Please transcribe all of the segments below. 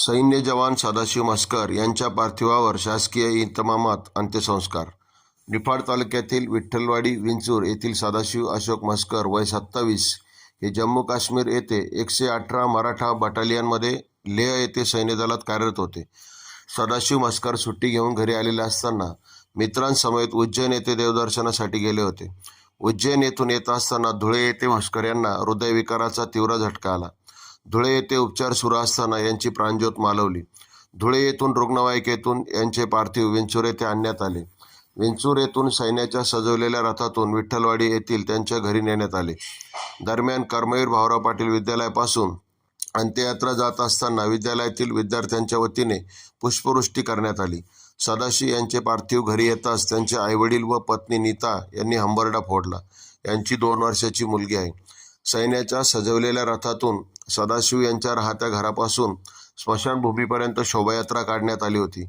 सैन्य जवान सदाशिव मस्कर यांच्या पार्थिवावर शासकीय इतमामात अंत्यसंस्कार. निफाड तालुक्यातील विठ्ठलवाडी विंचूर येथील सदाशिव अशोक मस्कर वय सत्तावीस हे जम्मू काश्मीर येथे एकशे अठरा मराठा बटालियनमध्ये लेह येथे सैन्यदलात कार्यरत होते. सदाशिव मस्कर सुट्टी घेऊन घरी आलेले असताना मित्रांसमवेत उज्जैन येथे देवदर्शनासाठी गेले होते. उज्जैन येथून येत असताना धुळे येथे मस्कर यांना हृदयविकाराचा तीव्र झटका आला. धुळे येथे उपचार सुरू असताना यांची प्राणज्योत मालवली. धुळे येथून रुग्णवाहिकेतून यांचे पार्थिव विंचूर येथे आणण्यात आले. विंचूर येथून सैन्याच्या सजवलेल्या रथातून विठ्ठलवाडी येथील त्यांच्या घरी नेण्यात आले. दरम्यान कर्मवीर भाऊराव पाटील विद्यालयापासून अंत्ययात्रा जात असताना विद्यालयातील विद्यार्थ्यांच्या वतीने पुष्पवृष्टी करण्यात आली. सदाशिव यांचे पार्थिव घरी येताच त्यांचे आईवडील व पत्नी नीता यांनी हंबरडा फोडला. यांची दोन वर्षाची मुलगी आहे. सैन्याच्या सजवलेल्या रथातून सदाशिव यांच्या राहत्या घरापासून स्मशानभूमीपर्यंत शोभायात्रा काढण्यात आली होती.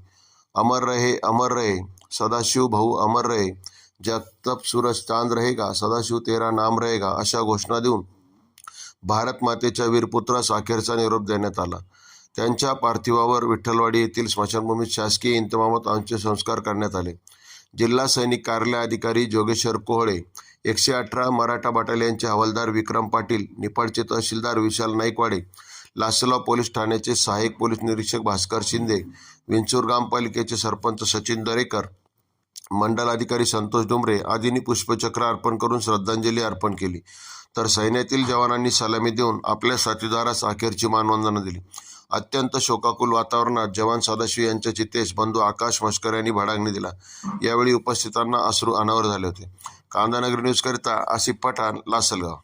अमर रहे अमर रहे सदाशिव भाऊ अमर रहे जगतप सूरज चांद रहेगा सदाशिव तेरा नाम रहेगा अशा घोषणा देऊन भारत मातेच्या वीरपुत्रास अखेरचा निरोप देण्यात आला. त्यांच्या पार्थिवावर विठ्ठलवाडी येथील स्मशानभूमीत शासकीय इंतमामात अंत्यसंस्कार करण्यात आले. जिल्हा सैनिक कार्यालय अधिकारी जोगेश्वर कोहळे एकशे अठरा मराठा बटालियनचे हवालदार विक्रम पाटील निफाडचे तहसीलदार विशाल नाईकवाडे लासलगाव पोलीस ठाण्याचे सहाय्यक पोलीस निरीक्षक भास्कर शिंदे विंचूर ग्रामपालिकेचे सरपंच सचिन दरेकर मंडल अधिकारी संतोष डुमरे आदींनी पुष्पचक्र अर्पण करून श्रद्धांजली अर्पण केली. तर सैन्यातील जवानांनी सलामी देऊन आपल्या साथीदारास अखेरची मानवंदना दिली. अत्यंत शोकाकुल वातावरणात जवान सदाशिव यांच्या चितेस बंधू आकाश मस्कर यांनी भडांगणी दिला. यावेळी उपस्थितांना अश्रू अनावर झाले होते. कांदानगर न्यूजकरिता आसिफ पठाण लासलगाव.